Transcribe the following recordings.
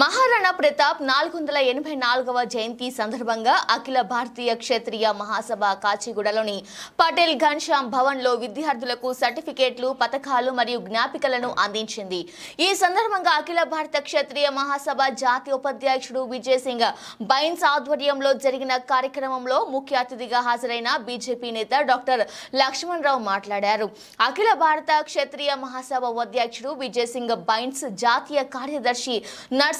మహారాణా ప్రతాప్ నాలుగు వందల ఎనభై నాలుగవ జయంతి సందర్భంగా అఖిల భారతీయ క్షేత్రీయ మహాసభ కాచిగూడలోని పటేల్ ఘన్శ్యామ్ భవన్లో విద్యార్థులకు సర్టిఫికేట్లు పథకాలు మరియు జ్ఞాపికలను అందించింది. ఈ సందర్భంగా అఖిల భారత క్షేత్రీయ మహాసభ జాతీయ ఉపాధ్యక్షుడు విజయ్ సింగ్ బైన్స్ ఆధ్వర్యంలో జరిగిన కార్యక్రమంలో ముఖ్య అతిథిగా హాజరైన బీజేపీ నేత డాక్టర్ లక్ష్మణ్ రావు మాట్లాడారు. అఖిల భారత క్షేత్రీయ మహాసభ ఉపాధ్యక్షుడు విజయ్ సింగ్ బైన్స్ జాతీయ కార్యదర్శి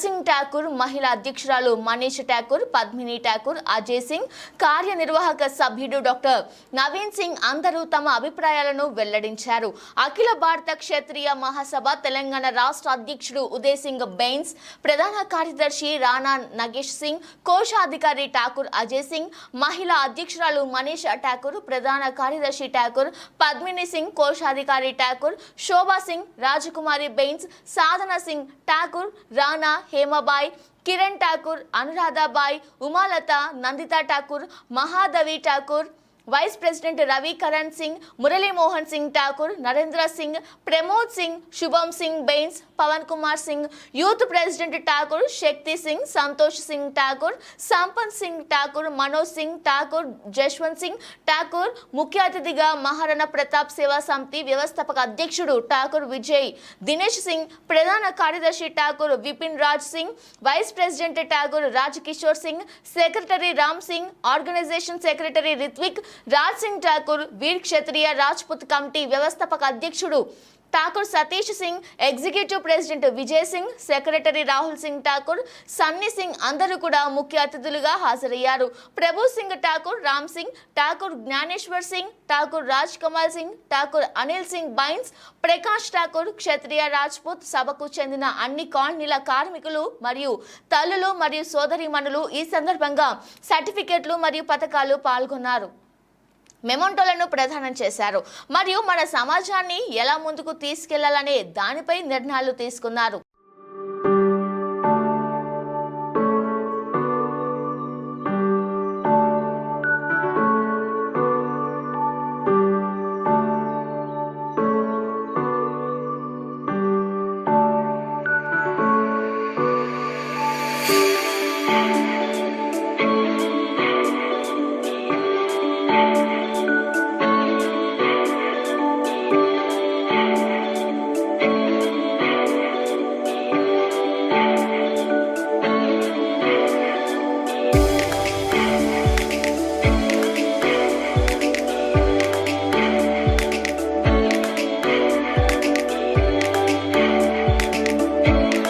నర్సింగ్ ఠాకూర్ మహిళా అధ్యక్షురాలు మనీష్ ఠాకూర్ పద్మిని ఠాకూర్ అజయ్ సింగ్ కార్యనిర్వాహక సభ్యుడు డాక్టర్ నవీన్ సింగ్ అందరూ తమ అభిప్రాయాలను వెల్లడించారు. అఖిల భారత క్షేత్రీయ మహాసభ తెలంగాణ రాష్ట్ర అధ్యక్షుడు ఉదయ్ సింగ్ బెయిన్స్ ప్రధాన కార్యదర్శి రాణా నగేష్ సింగ్ కోశాధికారి ఠాకూర్ అజయ్ సింగ్ మహిళా అధ్యక్షురాలు మనీష్ ఠాకూర్ ప్రధాన కార్యదర్శి ఠాకూర్ పద్మిని సింగ్ కోశాధికారి Thakur Shobha Singh Rajkumari Bains Sadhana Singh Thakur Rana Hemabai Kiran Thakur Anuradhabai Umalatha Nandita Thakur Mahadavi Thakur vice president Ravi Karan Singh Muralimohan Singh Thakur Narendra Singh Pramod Singh Shubham Singh Bains Pawan Kumar Singh youth president Thakur Shakti Singh Santosh Singh Thakur Sampath Singh Thakur Manoj Singh Thakur Jaswant Singh Thakur ముఖ్య అతిథిగా మహారాణా ప్రతాప్ సేవా సమితి వ్యవస్థాపక అధ్యక్షుడు ఠాకూర్ విజయ్ దినేష్ సింగ్ ప్రధాన కార్యదర్శి Thakur Vipin Raj Singh vice president Thakur Raj Kishore Singh secretary Ram Singh organisation secretary Ritvik Raj Singh Thakur Veer Kshatriya Rajput committee వ్యవస్థాపక అధ్యక్షుడు Thakur Satish Singh executive president Vijay Singh secretary Rahul Singh Thakur Sunny Singh అందరూ కూడా ముఖ్య అతిథులుగా హాజరయ్యారు. ప్రభు సింగ్ ఠాకూర్ రామ్ సింగ్ ఠాకూర్ జ్ఞానేశ్వర్ సింగ్ ఠాకూర్ రాజ్ కమల్ సింగ్ ఠాకూర్ అనిల్ సింగ్ బైన్స్ ప్రకాష్ ఠాకూర్ క్షత్రియ రాజ్పుత్ సభకు చెందిన అన్ని కాలనీల కార్మికులు మరియు తల్లులు మరియు సోదరిమణులు ఈ సందర్భంగా సర్టిఫికెట్లు మరియు పథకాలు పాల్గొన్నారు. మెమోంటోలను ప్రదానం చేశారు. మరియు మన సమాజాన్ని ఎలా ముందుకు తీసుకెళ్ళాలనే దానిపై నిర్ణయాలు తీసుకున్నారు.